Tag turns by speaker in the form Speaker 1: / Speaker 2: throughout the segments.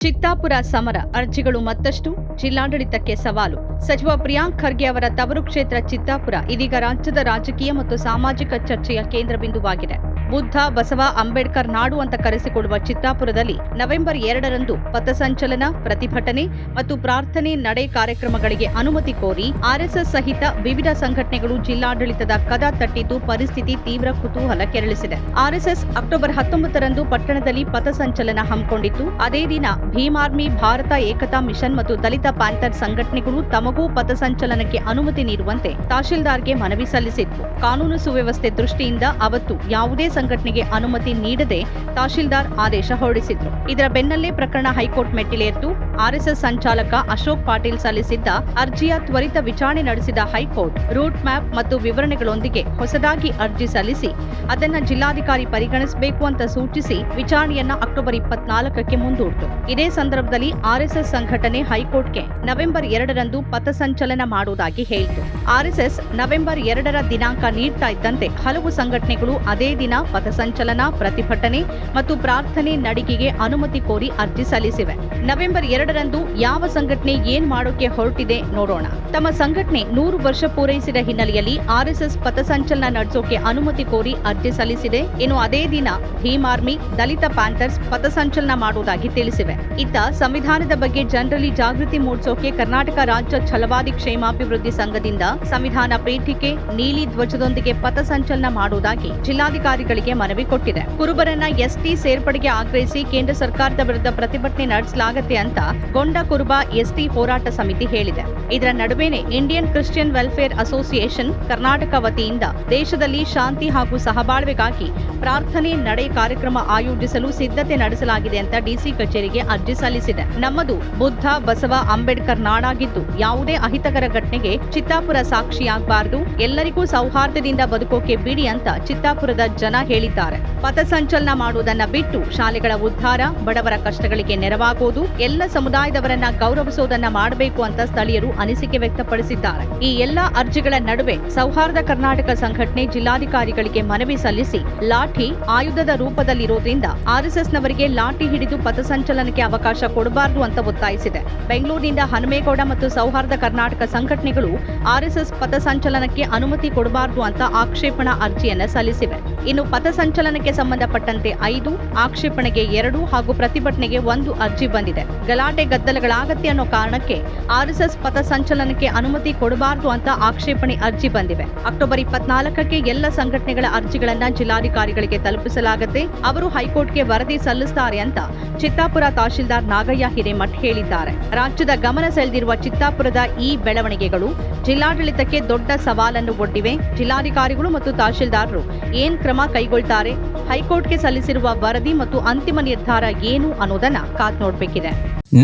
Speaker 1: ಚಿತ್ತಾಪುರ ಸಮರ ಅರ್ಜಿಗಳು ಮತ್ತಷ್ಟು ಜಿಲ್ಲಾಡಳಿತಕ್ಕೆ ಸವಾಲು. ಸಚಿವ ಪ್ರಿಯಾಂಕ್ ಖರ್ಗೆ ಅವರ ತವರು ಕ್ಷೇತ್ರ ಚಿತ್ತಾಪುರ ಇದೀಗ ರಾಜ್ಯದ ರಾಜಕೀಯ ಮತ್ತು ಸಾಮಾಜಿಕ ಚರ್ಚೆಯ ಕೇಂದ್ರ ಬಿಂದುವಾಗಿದೆ ಬುದ್ಧ, ಬಸವ, ಅಂಬೇಡ್ಕರ್ ನಾಡು ಅಂತ ಕರೆಸಿಕೊಳ್ಳುವ ಚಿತ್ತಾಪುರದಲ್ಲಿ ನವೆಂಬರ್ ಎರಡರಂದು ಪಥಸಂಚಲನ, ಪ್ರತಿಭಟನೆ ಮತ್ತು ಪ್ರಾರ್ಥನೆ ನಡೆ ಕಾರ್ಯಕ್ರಮಗಳಿಗೆ ಅನುಮತಿ ಕೋರಿ ಆರ್ಎಸ್ಎಸ್ ಸಹಿತ ವಿವಿಧ ಸಂಘಟನೆಗಳು ಜಿಲ್ಲಾಡಳಿತದ ಕದ ತಟ್ಟಿದ್ದು ಪರಿಸ್ಥಿತಿ ತೀವ್ರ ಕುತೂಹಲ ಕೆರಳಿಸಿದೆ. ಆರ್ಎಸ್ಎಸ್ ಅಕ್ಟೋಬರ್ ಹತ್ತೊಂಬತ್ತರಂದು ಪಟ್ಟಣದಲ್ಲಿ ಪಥಸಂಚಲನ ಹಮ್ಮಿಕೊಂಡಿತ್ತು. ಅದೇ ದಿನ ಭೀಮ್ ಆರ್ಮಿ, ಭಾರತ ಏಕತಾ ಮಿಷನ್ ಮತ್ತು ದಲಿತ ಪ್ಯಾಂಥರ್ ಸಂಘಟನೆಗಳು ತಮಗೂ ಪಥಸಂಚಲನಕ್ಕೆ ಅನುಮತಿ ನೀಡುವಂತೆ ತಹಶೀಲ್ದಾರ್ಗೆ ಮನವಿ ಸಲ್ಲಿಸಿತ್ತು. ಕಾನೂನು ಸುವ್ಯವಸ್ಥೆ ದೃಷ್ಟಿಯಿಂದ ಅವತ್ತು ಯಾವುದೇ ಸಂಘಟನೆಗೆ ಅನುಮತಿ ನೀಡದೆ ತಹಶೀಲ್ದಾರ್ ಆದೇಶ ಹೊರಡಿಸಿದ್ರು. ಇದರ ಬೆನ್ನಲ್ಲೇ ಪ್ರಕರಣ ಹೈಕೋರ್ಟ್ ಮೆಟ್ಟಿಲೇರಿತು. ಆರ್ಎಸ್ಎಸ್ ಸಂಚಾಲಕ ಅಶೋಕ್ ಪಾಟೀಲ್ ಸಲ್ಲಿಸಿದ್ದ ಅರ್ಜಿಯ ತ್ವರಿತ ವಿಚಾರಣೆ ನಡೆಸಿದ ಹೈಕೋರ್ಟ್ ರೂಟ್ ಮ್ಯಾಪ್ ಮತ್ತು ವಿವರಣೆಗಳೊಂದಿಗೆ ಹೊಸದಾಗಿ ಅರ್ಜಿ ಸಲ್ಲಿಸಿ ಅದನ್ನ ಜಿಲ್ಲಾಧಿಕಾರಿ ಪರಿಗಣಿಸಬೇಕು ಅಂತ ಸೂಚಿಸಿ ವಿಚಾರಣೆಯನ್ನ ಅಕ್ಟೋಬರ್ ಇಪ್ಪತ್ನಾಲ್ಕಕ್ಕೆ ಮುಂದೂಡಿತು. ಇದೇ ಸಂದರ್ಭದಲ್ಲಿ ಆರ್ಎಸ್ಎಸ್ ಸಂಘಟನೆ ಹೈಕೋರ್ಟ್ಗೆ ನವೆಂಬರ್ ಎರಡರಂದು ಪಥಸಂಚಲನ ಮಾಡುವುದಾಗಿ ಹೇಳಿತು. ಆರ್ಎಸ್ಎಸ್ ನವೆಂಬರ್ ಎರಡರ ದಿನಾಂಕ ನೀಡ್ತಾ ಇದ್ದಂತೆ ಹಲವು ಸಂಘಟನೆಗಳು ಅದೇ ದಿನ ಪಥಸಂಚಲನ ಪ್ರತಿಭಟನೆ ಮತ್ತು ಪ್ರಾರ್ಥನೆ ನಡಿಗೆಗೆ ಅನುಮತಿ ಕೋರಿ ಅರ್ಜಿ ಸಲ್ಲಿಸಿವೆ. ನವೆಂಬರ್ ಎರಡರಂದು ಯಾವ ಸಂಘಟನೆ ಏನ್ ಮಾಡೋಕೆ ಹೊರಟಿದೆ ನೋಡೋಣ. ತಮ್ಮ ಸಂಘಟನೆ ನೂರು ವರ್ಷ ಪೂರೈಸಿದ ಹಿನ್ನೆಲೆಯಲ್ಲಿ ಆರ್ಎಸ್ಎಸ್ ಪಥಸಂಚಲನ ನಡೆಸೋಕೆ ಅನುಮತಿ ಕೋರಿ ಅರ್ಜಿ ಸಲ್ಲಿಸಿದೆ. ಇನ್ನು ಅದೇ ದಿನ ಭೀಮ್ ಆರ್ಮಿ, ದಲಿತ ಪ್ಯಾಂಥರ್ಸ್ ಪಥಸಂಚಲನ ಮಾಡುವುದಾಗಿ ತಿಳಿಸಿವೆ. ಇತ್ತ ಸಂವಿಧಾನದ ಬಗ್ಗೆ ಜನರಲ್ಲಿ ಜಾಗೃತಿ ಮೂಡಿಸೋಕೆ ಕರ್ನಾಟಕ ರಾಜ್ಯ ಛಲವಾದಿ ಕ್ಷೇಮಾಭಿವೃದ್ಧಿ ಸಂಘದಿಂದ ಸಂವಿಧಾನ ಪೀಠಿಕೆ ನೀಲಿ ಧ್ವಜದೊಂದಿಗೆ ಪಥಸಂಚಲನ ಮಾಡುವುದಾಗಿ ಜಿಲ್ಲಾಧಿಕಾರಿಗಳಿಗೆ ಮನವಿ ಕೊಟ್ಟಿದೆ. ಕುರುಬರನ್ನ ಎಸ್ಟಿ ಸೇರ್ಪಡೆಗೆ ಆಗ್ರಹಿಸಿ ಕೇಂದ್ರ ಸರ್ಕಾರದ ವಿರುದ್ಧ ಪ್ರತಿಭಟನೆ ನಡೆಸಲಾಗತ್ತೆ ಅಂತ ಗೊಂಡ ಕುರುಬ ಎಸ್ಟಿ ಹೋರಾಟ ಸಮಿತಿ ಹೇಳಿದೆ. ಇದರ ನಡುವೆನೆ Indian Christian welfare association Karnataka ವತಿಯಿಂದ ದೇಶದಲ್ಲಿ ಶಾಂತಿ ಹಾಗೂ ಸಹಬಾಳ್ವೆಗಾಗಿ ಪ್ರಾರ್ಥನೆ ನಡೆ ಕಾರ್ಯಕ್ರಮ ಆಯೋಜಿಸಲು ಸಿದ್ಧತೆ ನಡೆಸಲಾಗಿದೆ ಅಂತ ಡಿಸಿ ಕಚೇರಿಗೆ ಅರ್ಜಿ ಸಲ್ಲಿಸಿದೆ. ನಮ್ಮದು ಬುದ್ಧ, ಬಸವ, ಅಂಬೇಡ್ಕರ್ ನಾಡಾಗಿದ್ದು ಯಾವುದೇ ಅಹಿತಕರ ಘಟನೆಗೆ ಚಿತ್ತಾಪುರ ಸಾಕ್ಷಿಯಾಗಬಾರದು. ಎಲ್ಲರಿಗೂ ಸೌಹಾರ್ದದಿಂದ ಬದುಕೋಕೆ ಬಿಡಿ ಅಂತ ಚಿತ್ತಾಪುರದ ಜನ ಹೇಳಿದ್ದಾರೆ. ಪಥಸಂಚಲನ ಮಾಡುವುದನ್ನ ಬಿಟ್ಟು ಶಾಲೆಗಳ ಉದ್ಧಾರ, ಬಡವರ ಕಷ್ಟಗಳಿಗೆ ನೆರವಾಗುವುದು, ಎಲ್ಲ ಸಮುದಾಯದವರನ್ನ ಗೌರವಿಸುವುದನ್ನ ಮಾಡಬೇಕು ಅಂತ ಸ್ಥಳೀಯರು ಅನಿಸಿಕೆ ವ್ಯಕ್ತಪಡಿಸಿದ್ದಾರೆ. ಈ ಎಲ್ಲಾ ಅರ್ಜಿಗಳ ನಡುವೆ ಸೌಹಾರ್ದ ಕರ್ನಾಟಕ ಸಂಘಟನೆ ಜಿಲ್ಲಾಧಿಕಾರಿಗಳಿಗೆ ಮನವಿ ಸಲ್ಲಿಸಿ, ಲಾಠಿ ಆಯುಧದ ರೂಪದಲ್ಲಿರೋದ್ರಿಂದ ಆರ್ಎಸ್ಎಸ್ನವರಿಗೆ ಲಾಠಿ ಹಿಡಿದು ಪಥಸಂಚಲನಕ್ಕೆ ಅವಕಾಶ ಕೊಡಬಾರದು ಅಂತ ಒತ್ತಾಯಿಸಿದೆ. ಬೆಂಗಳೂರಿನಿಂದ ಹನುಮೇಗೌಡ ಮತ್ತು ಸೌಹಾರ್ದ ಕರ್ನಾಟಕ ಸಂಘಟನೆಗಳು ಆರ್ಎಸ್ಎಸ್ ಪಥಸಂಚಲನಕ್ಕೆ ಅನುಮತಿ ಕೊಡಬಾರದು ಅಂತ ಆಕ್ಷೇಪಣಾ ಅರ್ಜಿಯನ್ನು ಸಲ್ಲಿಸಿವೆ. ಇನ್ನು ಪಥಸಂಚಲನಕ್ಕೆ ಸಂಬಂಧಪಟ್ಟಂತೆ ಐದು, ಆಕ್ಷೇಪಣೆಗೆ ಎರಡು ಹಾಗೂ ಪ್ರತಿಭಟನೆಗೆ ಒಂದು ಅರ್ಜಿ ಬಂದಿದೆ. ಗಲಾಟೆ ಗದ್ದಲಗಳಾಗತ್ತೆ ಅನ್ನೋ ಕಾರಣಕ್ಕೆ ಆರ್ಎಸ್ಎಸ್ ಪಥಸಂಚಲನಕ್ಕೆ ಅನುಮತಿ ಕೊಡಬಾರದು ಅಂತ ಆಕ್ಷೇಪಣೆ ಅರ್ಜಿ ಬಂದಿವೆ. ಅಕ್ಟೋಬರ್ ಇಪ್ಪತ್ನಾಲ್ಕಕ್ಕೆ ಎಲ್ಲ ಸಂಘಟನೆಗಳ ಅರ್ಜಿಗಳನ್ನ ಜಿಲ್ಲಾಧಿಕಾರಿಗಳಿಗೆ ತಲುಪಿಸಲಾಗುತ್ತೆ. ಅವರು ಹೈಕೋರ್ಟ್ಗೆ ವರದಿ ಸಲ್ಲಿಸುತ್ತಾರೆ ಅಂತ ಚಿತ್ತಾಪುರ ತಹಶೀಲ್ದಾರ್ ನಾಗಯ್ಯ ಹಿರೇಮಠ್ ಹೇಳಿದ್ದಾರೆ. ರಾಜ್ಯದ ಗಮನ ಸೆಳೆದಿರುವ ಚಿತ್ತಾಪುರದ ಈ ಬೆಳವಣಿಗೆಗಳು ಜಿಲ್ಲಾಡಳಿತಕ್ಕೆ ದೊಡ್ಡ ಸವಾಲನ್ನು ಒಡ್ಡಿವೆ. ಜಿಲ್ಲಾಧಿಕಾರಿಗಳು ಮತ್ತು ತಹಶೀಲ್ದಾರರು ಏನ್ ಕ್ರಮ ಕೈಗೊಳ್ತಾರೆ. ಹೈಕೋರ್ಟ್ಗೆ ಸಲ್ಲಿಸಿರುವ ವರದಿ ಮತ್ತು ಅಂತಿಮ ನಿರ್ಧಾರ ಏನು ಅನ್ನೋದನ್ನ ಕಾದ್ ನೋಡ್ಬೇಕಿದೆ.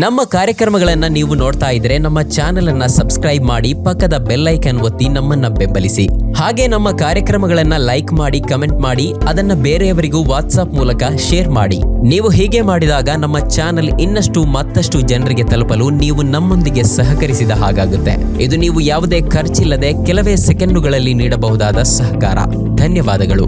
Speaker 2: ನಮ್ಮ ಕಾರ್ಯಕ್ರಮಗಳನ್ನ ನೀವು ನೋಡ್ತಾ ಇದ್ರೆ ನಮ್ಮ ಚಾನೆಲ್ ಅನ್ನ ಸಬ್ಸ್ಕ್ರೈಬ್ ಮಾಡಿ ಪಕ್ಕದ ಬೆಲ್ ಐಕನ್ ಒತ್ತಿ ನಮ್ಮನ್ನ ಬೆಂಬಲಿಸಿ. ಹಾಗೆ ನಮ್ಮ ಕಾರ್ಯಕ್ರಮಗಳನ್ನ ಲೈಕ್ ಮಾಡಿ, ಕಮೆಂಟ್ ಮಾಡಿ, ಅದನ್ನ ಬೇರೆಯವರಿಗೂ ವಾಟ್ಸ್ಆಪ್ ಮೂಲಕ ಶೇರ್ ಮಾಡಿ. ನೀವು ಹೀಗೆ ಮಾಡಿದಾಗ ನಮ್ಮ ಚಾನೆಲ್ ಇನ್ನಷ್ಟು ಮತ್ತಷ್ಟು ಜನರಿಗೆ ತಲುಪಲು ನೀವು ನಮ್ಮೊಂದಿಗೆ ಸಹಕರಿಸಿದ ಹಾಗಾಗುತ್ತೆ. ಇದು ನೀವು ಯಾವುದೇ ಖರ್ಚಿಲ್ಲದೆ ಕೆಲವೇ ಸೆಕೆಂಡುಗಳಲ್ಲಿ ನೀಡಬಹುದಾದ ಸಹಕಾರ. ಧನ್ಯವಾದಗಳು.